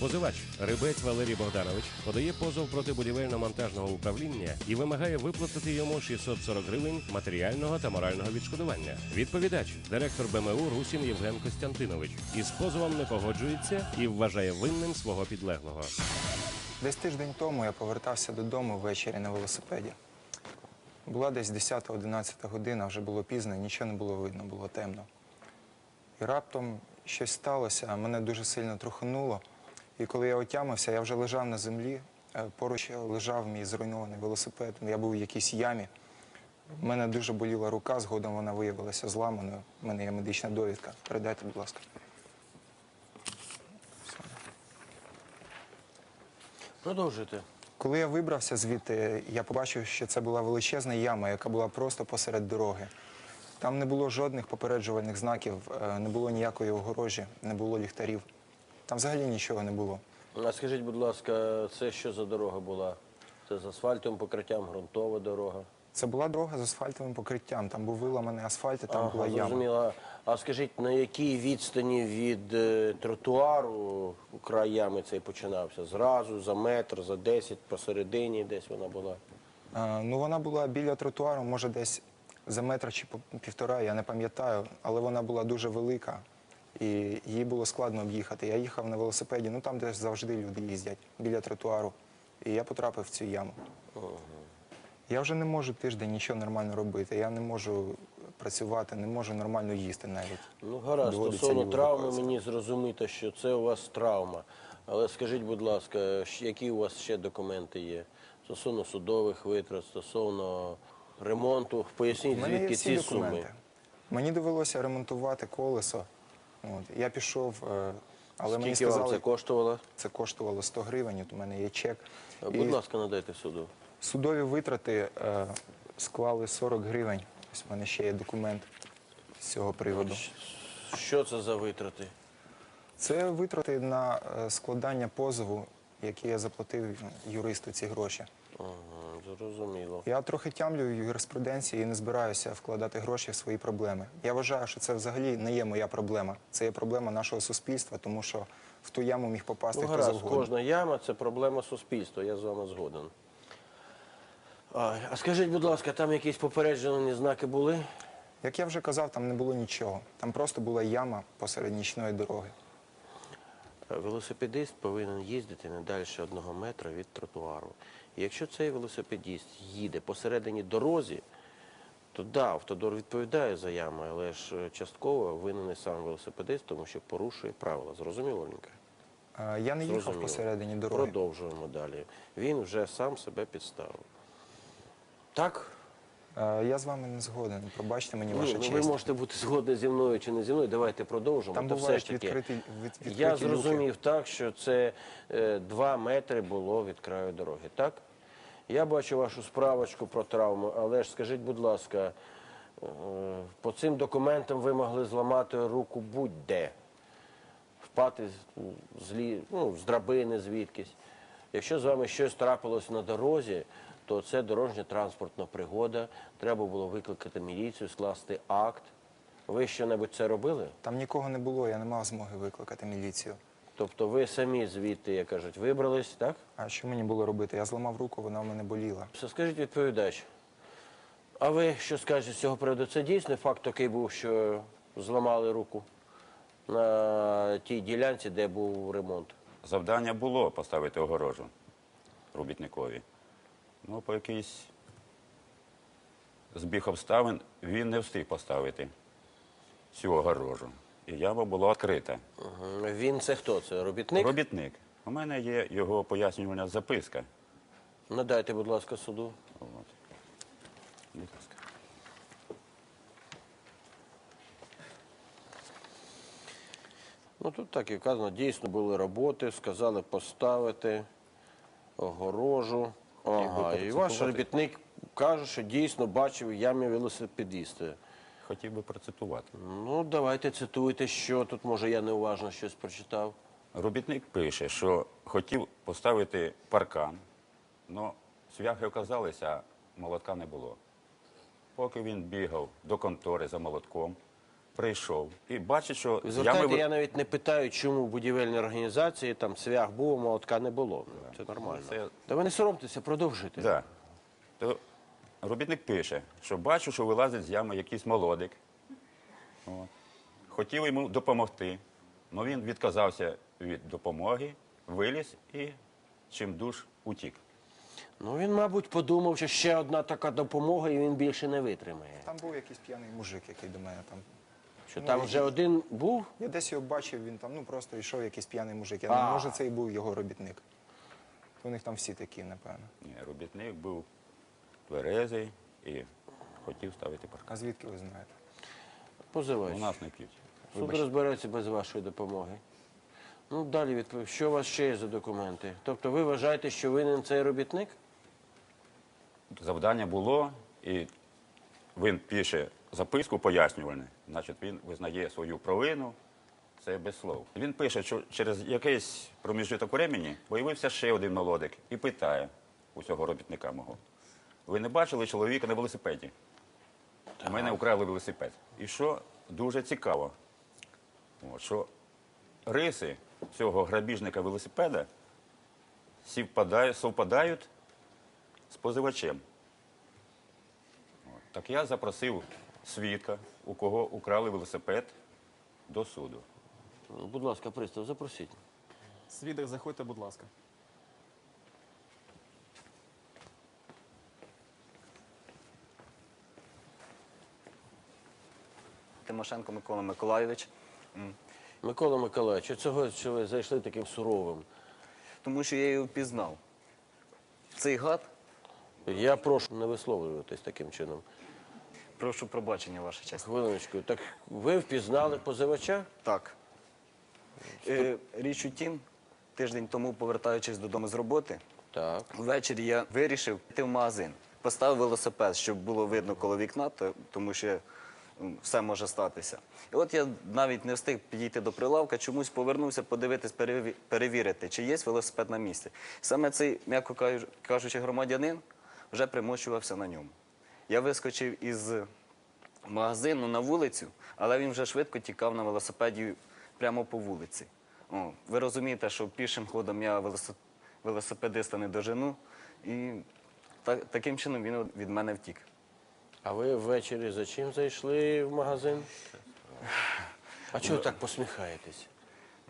Позивач Рибець Валерій Богданович подає позов проти будівельно-монтажного управління і вимагає виплатити йому 640 гривень матеріального та морального відшкодування. Відповідач, директор БМУ Русін Євген Костянтинович, із позовом не погоджується і вважає винним свого підлеглого. Десь тиждень тому я повертався додому ввечері на велосипеді. Була десь 10-11 година, вже було пізно, нічого не було видно, було темно. І раптом щось сталося, мене дуже сильно трухануло. І коли я отямився, я вже лежав на землі, е, поруч лежав мій зруйнований велосипед, я був в якійсь ямі. У мене дуже боліла рука, згодом вона виявилася зламаною. У мене є медична довідка. Передайте, будь ласка. Продовжуйте. Коли я вибрався звідти, я побачив, що це була величезна яма, яка була просто посеред дороги. Там не було жодних попереджувальних знаків, е, не було ніякої огорожі, не було ліхтарів. Там взагалі нічого не було. А скажіть, будь ласка, це що за дорога була? Це з асфальтовим покриттям, ґрунтова дорога. Це була дорога з асфальтовим покриттям. Там був виламаний асфальт, і там була яма. зрозуміло. А скажіть, на якій відстані від е, тротуару край ями цей починався? Зразу, за метр, за 10, посередині десь вона була? Е, Ну, вона була біля тротуару, може десь за метр чи по- півтора, я не пам'ятаю, але вона була дуже велика і її було складно об'їхати. Я їхав на велосипеді, ну там, де завжди люди їздять, біля тротуару. І я потрапив в цю яму. Я вже не можу тиждень нічого нормально робити. Я не можу працювати, не можу нормально їсти навіть. Ну, гаразд, Доводиться стосовно її травми мені зрозуміти, що це у вас травма. Але скажіть, будь ласка, щ- які у вас ще документи є? Стосовно судових витрат, стосовно ремонту, У поясніть, мене є звідки всі ці суми? документи. Мені довелося ремонтувати колесо. От. Я пішов, е, але мені Скільки сказали, вам це коштувало? це коштувало 100 гривень, от у мене є чек. Будь І ласка, надайте суду. Судові витрати е, склали 40 гривень. Ось у мене ще є документ з цього приводу. Що це за витрати? Це витрати на е, складання позову, які я заплатив юристу ці гроші. Ага, зрозуміло. Я трохи тямлю в юриспруденції і не збираюся вкладати гроші в свої проблеми. Я вважаю, що це взагалі не є моя проблема. Це є проблема нашого суспільства, тому що в ту яму міг попасти Ну, хто гаразд, завгодно. кожна яма це проблема суспільства, я з вами згоден. А, а скажіть, будь ласка, там якісь попереджені знаки були? Як я вже казав, там не було нічого. Там просто була яма посеред нічної дороги. Велосипедист повинен їздити не далі одного метра від тротуару. І якщо цей велосипедист їде посередині дорозі, то да, автодор відповідає за ями, але ж е, частково винен і сам велосипедист, тому що порушує правила. Зрозуміло, Ленька? Е, Я не їхав Зрозуміло. посередині дороги. Продовжуємо далі. Він вже сам себе підставив. Так? Е, Я з вами не згоден. Пробачте мені Ні, ваша ну, честь. ви можете бути згодні зі мною чи не зі мною. Давайте продовжимо. Там Та все бувають ж таки, відкриті, від, відкриті Я люки. зрозумів так, що це е, два метри було від краю дороги, так? Я бачу вашу справочку про травму, але ж скажіть, будь ласка, е, по цим документам ви могли зламати руку будь-де, впати з, з, лі- ну, з драбини звідкись. Якщо з вами щось трапилось на дорозі, то це дорожня транспортна пригода. Треба було викликати міліцію, скласти акт. Ви що-небудь це робили? Там нікого не було, я не мав змоги викликати міліцію. Тобто ви самі звідти, як кажуть, вибрались, так? А що мені було робити? Я зламав руку, вона в мене боліла. Все, скажіть відповідач. А ви що скажете з цього приводу? Це дійсний факт такий був, що зламали руку на тій ділянці, де був ремонт? Завдання було поставити огорожу робітникові. Ну, по якийсь збіг обставин він не встиг поставити цю огорожу. І яма була відкрита. Мгм. Він це хто? Це робітник? Робітник. У мене є його пояснювальна записка. Надайте, будь ласка, суду. От. Будь ласка. Ну тут так і вказано, дійсно були роботи, сказали поставити огорожу. Ага, і ваш робітник каже, що дійсно бачив в ямі велосипедиста. Хотів би процитувати. Ну, давайте цитуйте, що тут, може, я неуважно щось прочитав. Робітник пише, що хотів поставити паркан, але свяхи оказалися, а молотка не було. Поки він бігав до контори за молотком, прийшов і бачить, що Ви з звертаєте, ями... я навіть не питаю, чому в будівельній організації там цвях був, молотка не було. Це нормально. Це- Та ви не соромтеся, продовжуйте. Да. То робітник пише, що бачу, що вилазить з ями якийсь молодик. От. Хотів йому допомогти, але він відказався від допомоги, виліз і чим душ утік. Ну він, мабуть, подумав, що ще одна така допомога, і він більше не витримає. Там був якийсь п'яний мужик, який до мене там. Що Ну, там вже один був? Я десь його бачив, він там ну просто йшов якийсь п'яний мужик. Я А. думаю, може це і був його робітник. У них там всі такі, напевно. Ні, робітник був тверезий і хотів ставити паркан. А звідки ви знаєте? Позивач. У нас не п'ють. Суд розбереться без вашої допомоги. Ну, далі відповідь. Що у вас ще є за документи? Тобто ви вважаєте, що винен цей робітник? Завдання було, і він пише записку пояснювальну, значить він визнає свою провину. Це без слов. Він пише, що через якийсь проміжок времени появився ще один молодик і питає у цього робітника мого. Ви не бачили чоловіка на велосипеді? У мене украли велосипед. І що дуже цікаво, от, що риси цього грабіжника велосипеда совпадають з позивачем. От. Так я запросив свідка, у кого украли велосипед, до суду. Будь ласка, пристав, запросіть. Свідок, заходьте, будь ласка. Тимошенко Микола Миколайович. Микола Миколаївич, цього що ви зайшли таким суровим? Тому що я його впізнав. Цей гад, Я прошу не висловлюватись таким чином. Прошу пробачення, ваша честь. Хвилиночку, так ви впізнали позивача? Так. Е, річ у тім, тиждень тому, повертаючись додому з роботи, Так. ввечері я вирішив піти в магазин. Поставив велосипед, щоб було видно коло вікна, то- тому що м, все може статися. І от я навіть не встиг підійти до прилавка, чомусь повернувся подивитись, переві- перевірити, чи є велосипед на місці. Саме цей, м'яко кажу- кажучи, громадянин вже примочувався на ньому. Я вискочив із магазину на вулицю, але він вже швидко тікав на велосипеді прямо по вулиці. О, ви розумієте, що пішим ходом я велосипедиста не дожену, і та- таким чином він від мене втік. А ви ввечері за чим зайшли в магазин? А чого ви так посміхаєтесь?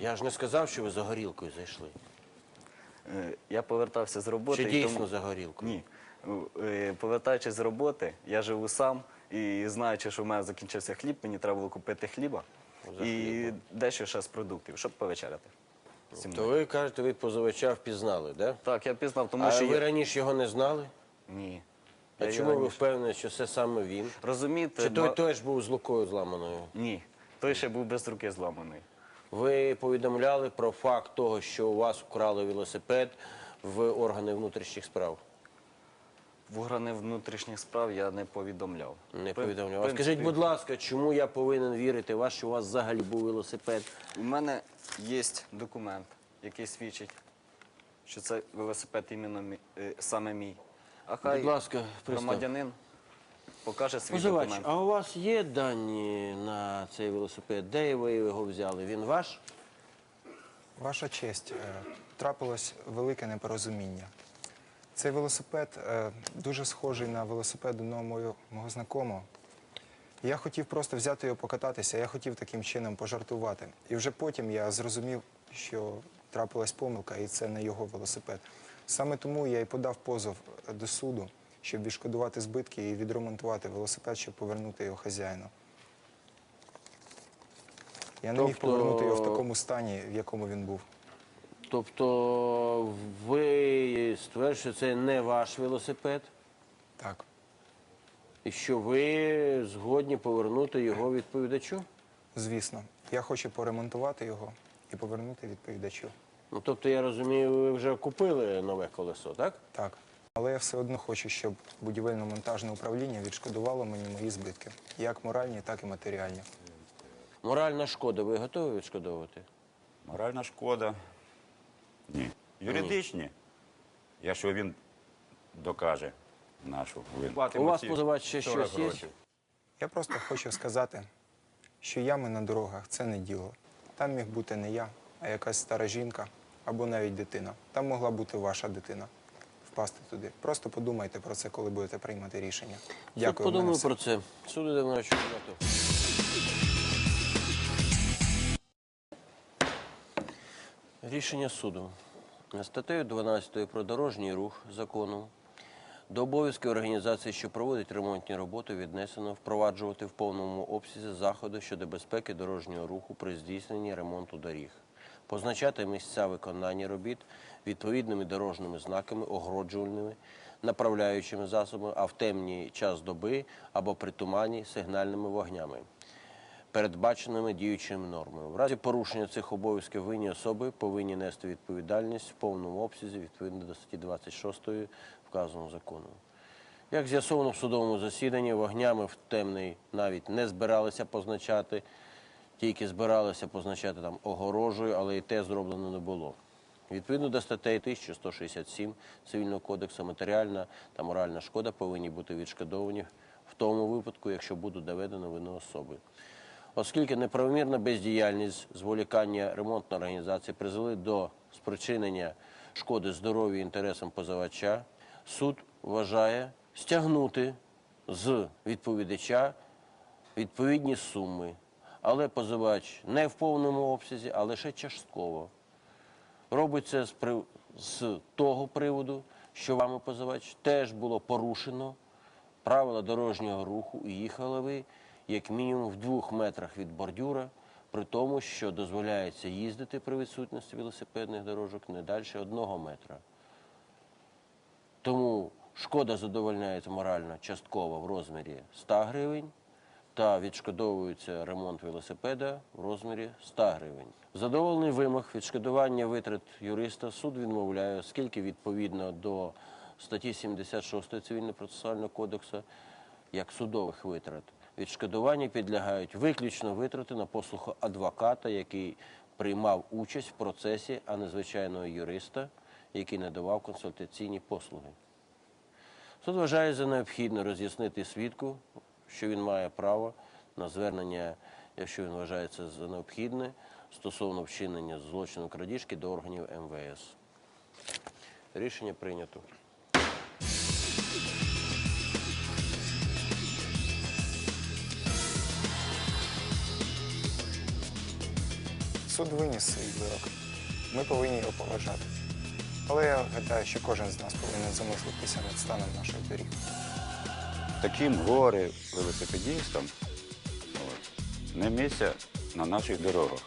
Я ж не сказав, що ви за горілкою зайшли. Е, Я повертався з роботи. Чи і дійсно тому- за горілкою? Ні. Е, Повертаючись з роботи, я живу сам і знаючи, що в мене закінчився хліб, мені треба було купити хліба і дещо ще з продуктів, щоб повечеряти. То ви кажете, ви позивача впізнали, да? Так, я пізнав, тому а що ви я... раніше його не знали? Ні. А Я чому ви раніше- впевнені, що це саме він? Розумієте, Чи той ба- теж був з лукою зламаною? Ні. Той ще був без руки зламаний. Ви повідомляли про факт того, що у вас вкрали велосипед в органи внутрішніх справ? В органи внутрішніх справ я не повідомляв. Не повідомляв. А скажіть, будь ласка, чому я повинен вірити вас, що у вас взагалі був велосипед? У мене є документ, який свідчить, що це велосипед іменно мі- е, саме мій. А хай Будь ласка, громадянин покаже свій Позивач, документ. а у вас є дані на цей велосипед? Де ви його взяли? Він ваш? Ваша честь, е, трапилось велике непорозуміння. Цей велосипед е, дуже схожий на велосипед одного мого, мого знакомого. Я хотів просто взяти його покататися, я хотів таким чином пожартувати. І вже потім я зрозумів, що трапилась помилка, і це не його велосипед. Саме тому я і подав позов е, до суду, щоб відшкодувати збитки і відремонтувати велосипед, щоб повернути його хазяїну. Я не міг Тобто- повернути його в такому стані, в якому він був. Тобто ви стверджуєте, що це не ваш велосипед, Так. і що ви згодні повернути його відповідачу? Звісно, я хочу поремонтувати його і повернути відповідачу. Ну, тобто, я розумію, ви вже купили нове колесо, так? Так. Але я все одно хочу, щоб будівельно-монтажне управління відшкодувало мені мої збитки, як моральні, так і матеріальні. Моральна шкода, ви готові відшкодовувати? Моральна шкода. Ні. Юридичні. Якщо він докаже нашу вину. У вас позивач ще щось є? Я просто хочу сказати, що ями на дорогах це не діло. Там міг бути не я, а якась стара жінка або навіть дитина. Там могла бути ваша дитина. Впасти туди. Просто подумайте про це, коли будете приймати рішення. Дякую. подумаю про це. Суд іде на речі. Рішення суду. Статтею 12 про дорожній рух закону. До обов'язків організації, що проводить ремонтні роботи, віднесено впроваджувати в повному обсязі заходи щодо безпеки дорожнього руху при здійсненні ремонту доріг, позначати місця виконання робіт відповідними дорожніми знаками, огороджувальними, направляючими засобами, а в темний час доби або при тумані сигнальними вогнями передбаченими діючими нормами. В разі порушення цих обов'язків винні особи повинні нести відповідальність в повному обсязі відповідно до статті 26 вказаного закону. Як з'ясовано в судовому засіданні, вогнями в темний навіть не збиралися позначати, тільки збиралися позначати там огорожею, але і те зроблено не було. Відповідно до статей 1167 Цивільного кодексу матеріальна та моральна шкода повинні бути відшкодовані в тому випадку, якщо будуть доведено вину особи. Оскільки неправомірна бездіяльність зволікання ремонтної організації призвели до спричинення шкоди здоров'ю інтересам позивача, суд вважає стягнути з відповідача відповідні суми, але позивач не в повному обсязі, а лише частково. Робить це з, того приводу, що вами позивач теж було порушено правила дорожнього руху і їхали ви як мінімум в двох метрах від бордюра, при тому, що дозволяється їздити при відсутності велосипедних дорожок не далі одного метра. Тому шкода задовольняється морально частково в розмірі 100 гривень та відшкодовується ремонт велосипеда в розмірі 100 гривень. Задоволений вимог відшкодування витрат юриста суд відмовляє, оскільки відповідно до статті 76 Цивільно-процесуального кодексу як судових витрат. Відшкодування підлягають виключно витрати на послугу адвоката, який приймав участь в процесі, а не звичайного юриста, який надавав консультаційні послуги. Суд вважає за необхідне роз'яснити свідку, що він має право на звернення, якщо він вважається за необхідне, стосовно вчинення злочину крадіжки до органів МВС. Рішення прийнято. Суд виніс свій вирок. Ми повинні його поважати. Але я гадаю, що кожен з нас повинен замислитися над станом наших доріг. Таким горе велосипедістам не місця на наших дорогах.